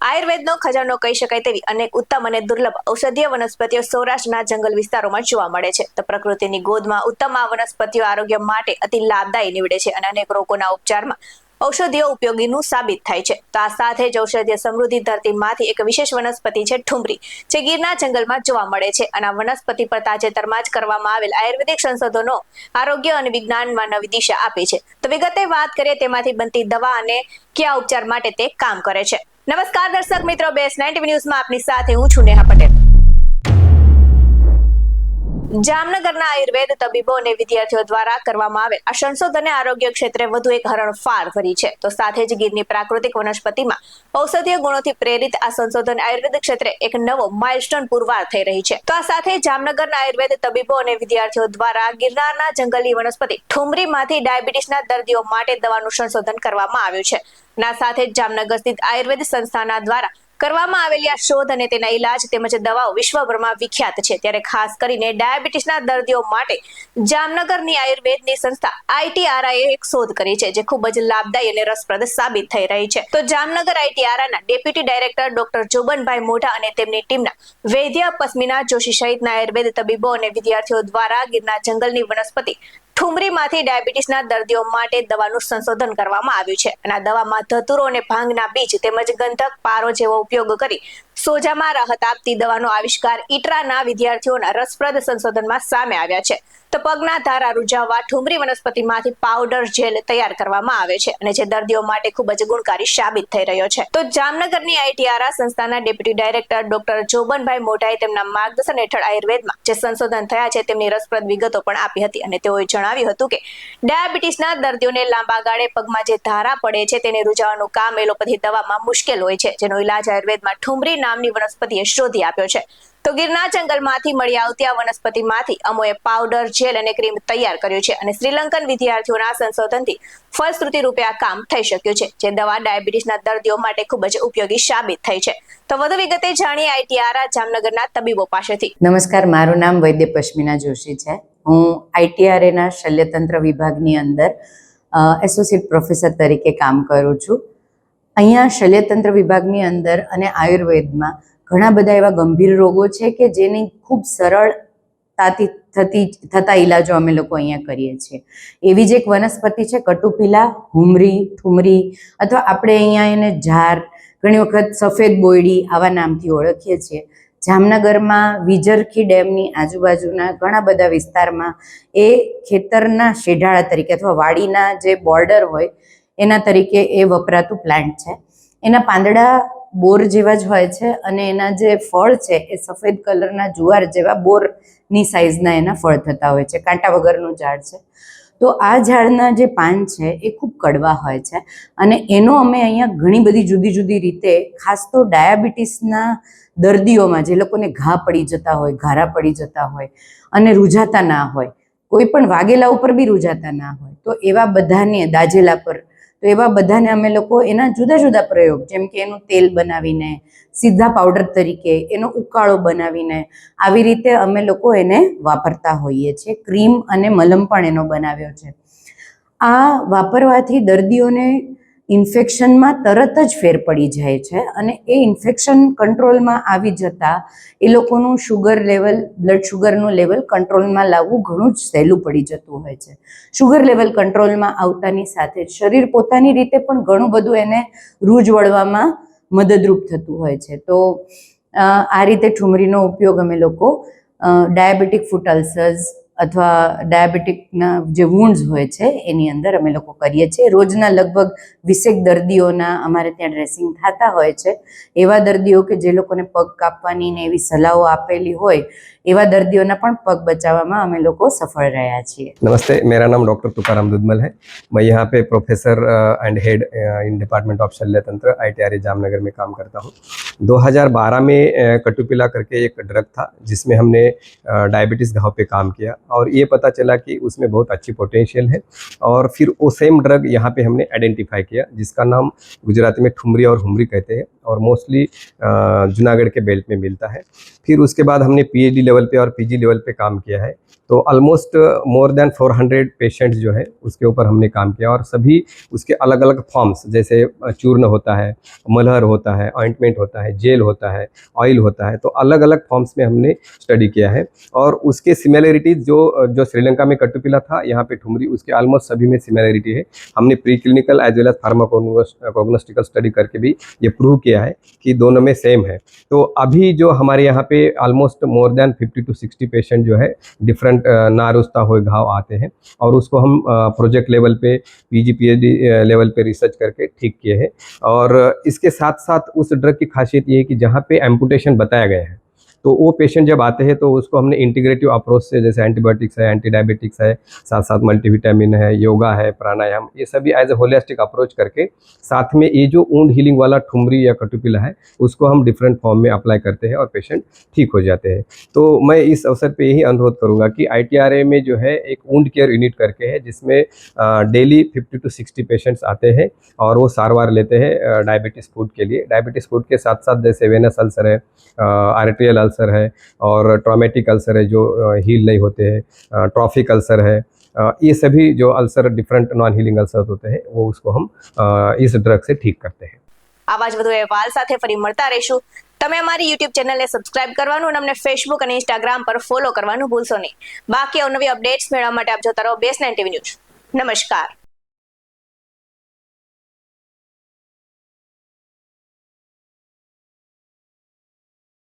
આયુર્વેદનો ખજાનો કહી શકાય તેવી અનેક ઉત્તમ અને દુર્લભ ઔષધીય વનસ્પતિઓ સૌરાષ્ટ્રના જંગલ વિસ્તારોમાં જોવા મળે છે. તો પ્રકૃતિની ગોદમાં ઉત્તમ આ વનસ્પતિઓ આરોગ્ય માટે અતિ લાભદાયી નીવડે છે અને અનેક રોગોના ઉપચારમાં ઔષધિઓ ઉપયોગીનું સાબિત થાય છે. તો આ સાથે જ ઔષધીય સમૃદ્ધિ ધરતીમાંથી એક વિશેષ વનસ્પતિ છે ઠુમરી, જે ગીરના જંગલમાં જોવા મળે છે અને આ વનસ્પતિ પર તાજેતરમાં જ કરવામાં આવેલ આયુર્વેદિક સંશોધનો આરોગ્ય અને વિજ્ઞાનમાં નવી દિશા આપી છે. તો વિગતે વાત કરીએ તેમાંથી બનતી દવા અને કયા ઉપચાર માટે તે કામ કરે છે. નમસ્કાર દર્શક મિત્રો બેસ્ટ નાઇન્ટી ન્યૂઝમાં આપની સાથે હું છું નેહા પટેલ. જામનગરના આયુર્વેદ તબીબો અને વિદ્યાર્થીઓ દ્વારા કરવામાં આવેલ આ સંશોધને આરોગ્ય ક્ષેત્રે વધુ એક હરણફાળ ભરી છે. તો સાથે જ ગીરની પ્રાકૃતિક વનસ્પતિમાં ઔષધીય ગુણોથી પ્રેરિત આ સંશોધન આયુર્વેદ ક્ષેત્રે એક નવો માઇલસ્ટોન પુરવાર થઈ રહી છે. તો આ સાથે જામનગરના આયુર્વેદ તબીબો અને વિદ્યાર્થીઓ દ્વારા ગિરનારના જંગલી વનસ્પતિ ઠુમરીમાંથી ડાયાબિટીસના દર્દીઓ માટે દવાનું સંશોધન કરવામાં આવ્યું છે. ના સાથે જામનગર સ્થિત આયુર્વેદ સંસ્થાના દ્વારા કરવામાં આવેલી આ શોધ અને તેના ઇલાજ તેમજ દવાઓ વિશ્વભરમાં વિખ્યાત છે. ત્યારે ખાસ કરીને ડાયાબિટીસના દર્દીઓ માટે જામનગરની આયુર્વેદની સંસ્થા આઈટીઆરઆઈ એક શોધ કરી છે, જે ખૂબ જ લાભદાયી અને રસપ્રદ સાબિત થઈ રહી છે. તો Jamnagar આઈટીઆરઆના deputy director doctor Jobanbhai Modha અને તેમની ટીમના વૈદ્ય પસ્મિના જોશી સહિતના આયુર્વેદ તબીબો અને વિદ્યાર્થીઓ દ્વારા ગીરના જંગલની વનસ્પતિ ઠુમરીમાંથી ડાયાબિટીસના દર્દીઓ માટે દવાનું સંશોધન કરવામાં આવ્યું છે. અને આ દવામાં ધતુરો અને ભાંગના બીજ તેમજ ગંધક પારો જેવો ઉપયોગ કરી સોજામાં રાહત આપતી દવાનો આવિષ્કાર ઈટરાના વિદ્યાર્થીઓના રસપ્રદ સંશોધનમાં સામે આવ્યા છે. તો પગના ધારા રૂજાવવા ઠુમરી વનસ્પતિમાંથી પાવડર જેલ તૈયાર કરવામાં આવે છે અને જે દર્દીઓ માટે ખૂબ જ ગુણકારી સાબિત થઈ રહ્યો છે. તો જામનગરની આઈટીઆરઆ સંસ્થાના ડેપ્યુટી ડાયરેક્ટર ડોક્ટર જોબનભાઈ મોઢાએ તેમના માર્ગદર્શન હેઠળ આયુર્વેદમાં જે સંશોધન થયા છે તેમની રસપ્રદ વિગતો પણ આપી હતી અને તેઓએ જણાવ્યું હતું કે ડાયાબિટીસના દર્દીઓને લાંબા ગાળે પગમાં જે ધારા પડે છે તેને રૂજાવાનું કામ એલોપેથી દવામાં મુશ્કેલ હોય છે. જેનો ઇલાજ આયુર્વેદમાં ઠુમરી નામની વનસ્પતિએ શોધી આપ્યો છે. તો ગિરના જંગલમાંથી મળી આવતી આ વનસ્પતિમાંથી અમોએ પાવડર, જેલ અને ક્રીમ તૈયાર કર્યું છે અને શ્રીલંકન વિદ્યાર્થીઓના સંશોધનથી ફળશ્રુતિ રૂપે આ કામ થઈ શક્યું છે, જે દવા ડાયાબિટીસના દર્દીઓ માટે ખૂબ જ ઉપયોગી સાબિત થઈ છે. તો વધુ વિગતે જાણીએ આઈટીઆર જામનગરના તબીબો પાસેથી. નમસ્કાર, મારું નામ વૈદ્ય પશ્મિના જોશી છે. હું આઈટીઆરએના શલ્યતંત્ર વિભાગની અંદર એસોસિએટ પ્રોફેસર તરીકે કામ કરું છું. અહીંયા શલ્યતંત્ર વિભાગની અંદર અને આયુર્વેદમાં ઘણા બધા એવા ગંભીર રોગો છે કે જેની ખૂબ સરળતાથી થતી થતા ઈલાજો અમે લોકો અહીંયા કરીએ છીએ. એવી જ એક વનસ્પતિ છે, કટુપીલા હુમરી ઠુમરી અથવા આપણે અહીંયા એને ઝાર, ઘણી વખત સફેદ બોયડી આવા નામથી ઓળખીએ છીએ. જામનગરમાં વિજરખી ડેમની આજુબાજુના ઘણા બધા વિસ્તારમાં એ ખેતરના શેઢાળા તરીકે અથવા વાડીના જે બોર્ડર હોય એના તરીકે એ વપરાતું પ્લાન્ટ છે. એના પાંદડા બોર જેવા જ હોય છે અને એના જે ફળ છે એ સફેદ કલરના જુવાર જેવા બોરની સાઇઝના એના ફળ થતા હોય છે, કાંટા વગરનું ઝાડ છે. તો આ ઝાડના જે પાન છે એ ખૂબ કડવા હોય છે અને એનો અમે અહીંયા ઘણી બધી જુદી જુદી રીતે, ખાસ તો ડાયાબિટીસના દર્દીઓમાં જે લોકોને ઘા પડી જતા હોય, ઘારા પડી જતા હોય અને રૂઝાતા ના હોય, કોઈ પણ વાગેલા ઉપર બી રૂઝાતા ના હોય, તો એવા બધાને દાજેલા પર તો એવા બધાને અમે લોકો એના જુદા જુદા પ્રયોગ, જેમ કે એનું તેલ બનાવીને, સીધા પાવડર તરીકે એનો ઉકાળો બનાવીને, આવી રીતે અમે લોકો એને વાપરતા હોઈએ છીએ. ક્રીમ અને મલમ પણ એનો બનાવ્યો છે. આ વાપરવાથી દર્દીઓને ઇન્ફેક્શનમાં તરત જ ફેર પડી જાય છે અને એ ઇન્ફેક્શન કંટ્રોલમાં આવી જતાં એ લોકોનું શુગર લેવલ, બ્લડ શુગરનું લેવલ કંટ્રોલમાં લાવવું ઘણું જ સહેલું પડી જતું હોય છે. શુગર લેવલ કંટ્રોલમાં આવતાની સાથે શરીર પોતાની રીતે પણ ઘણું બધું એને રૂજ વળવામાં મદદરૂપ થતું હોય છે. તો આ રીતે ઠુમરીનો ઉપયોગ અમે લોકો ડાયાબિટીક ફૂટ અલ્સર્સ અથવા ડાયાબિટીકના જે વુન્ડ્સ હોય છે એની અંદર અમે લોકો કરીએ છીએ રોજના લગભગ વીસેક દર્દીઓના અમારે ત્યાં ડ્રેસિંગ થતા હોય છે એવા દર્દીઓ કે જે લોકોને પગ કાપવાની ને એવી સલાહો આપેલી હોય એવા દર્દીઓના પણ પગ બચાવવામાં અમે લોકો સફળ રહ્યા છીએ नमस्ते मेरा नाम डॉक्टर तुकाराम दुधमल है मैं यहाँ पे professor and head in department of शल्य तंत्र आई जामनगर में काम करता हूँ 2012 में कटुपिला करके एक ड्रग था, जिसमें हमने डायबिटीज़ घाव पे काम किया और ये पता चला कि उसमें बहुत अच्छी पोटेंशियल है और फिर वो सेम ड्रग यहाँ पे हमने आइडेंटिफाई किया, जिसका नाम गुजराती में ठुमरी और हुमरी कहते हैं। और मोस्टली जूनागढ़ के बेल्ट में मिलता है। फिर उसके बाद हमने पीएचडी लेवल पे और पीजी लेवल पे काम किया है। तो ऑलमोस्ट मोर देन 400 पेशेंट्स जो है, उसके ऊपर हमने काम किया और सभी उसके अलग अलग फॉर्म्स जैसे चूर्ण होता है, मलहर होता है ऑइंटमेंट होता है जेल होता है ऑयल होता है तो अलग अलग फॉर्म्स में हमने स्टडी किया है। और उसके सिमिलरिटीज जो जो श्रीलंका में कटुपिला था, यहाँ पे ठुमरी, उसके ऑलमोस्ट सभी में सिमिलरिटी है। हमने pre clinical as well as pharmacognostical study करके भी ये प्रूव किया है कि दोनों में सेम है। तो अभी जो हमारे यहाँ पे almost more than 50 to 60 patient जो है डिफरेंट नारुस्ता हुए घाव आते हैं और उसको हम प्रोजेक्ट लेवल पे पीजी पीएचडी लेवल पे रिसर्च करके ठीक किए हैं। और इसके साथ साथ उस ड्रग की खासियत ये है कि जहाँ पे एम्पुटेशन बताया गया है तो वो पेशेंट जब आते हैं तो उसको हमने इंटीग्रेटिव अप्रोच से, जैसे एंटीबायोटिक्स है एंटी डायबिटिक्स है साथ साथ मल्टीविटामिन है योगा है, प्राणायाम, ये सभी एज ए होलिस्टिक अप्रोच करके साथ में ये जो ऊंड हीलिंग वाला ठुमरी या कटुपिला है, उसको हम डिफरेंट फॉर्म में अप्लाई करते हैं और पेशेंट ठीक हो जाते हैं। तो मैं इस अवसर पर यही अनुरोध करूँगा कि आईटीआरए में जो है एक ऊंड केयर यूनिट करके है, जिसमें डेली 50 टू 60 पेशेंट्स आते हैं और वो सारवार लेते हैं डायबिटीज़ फ़ूड के लिए। डायबिटीज़ फ़ूड के साथ साथ जैसे वेनस अल्सर है आर्टेरियल अल्सर है और ट्रॉमेटिक अल्सर है जो हील नहीं होते हैं ट्रॉफिक अल्सर है अ, ये सभी जो ulcer different non healing ulcer होते हैं वो उसको हम अ, इस ड्रग से ठीक करते हैं આવા જ વધુ અહેવાલ સાથે ફરી મળતા રહીશું તમે અમારી યુટ્યુબ ચેનલને સબસ્ક્રાઇબ કરવાનું અને અમને ફેસબુક અને ઇન્સ્ટાગ્રામ પર ફોલો કરવાનું ભૂલશો નહીં બાકી અવનવી અપડેટ્સ મેળવવા માટે આપ જોતા રહો બેસ નાઇન ટીવી ન્યૂઝ નમસ્કાર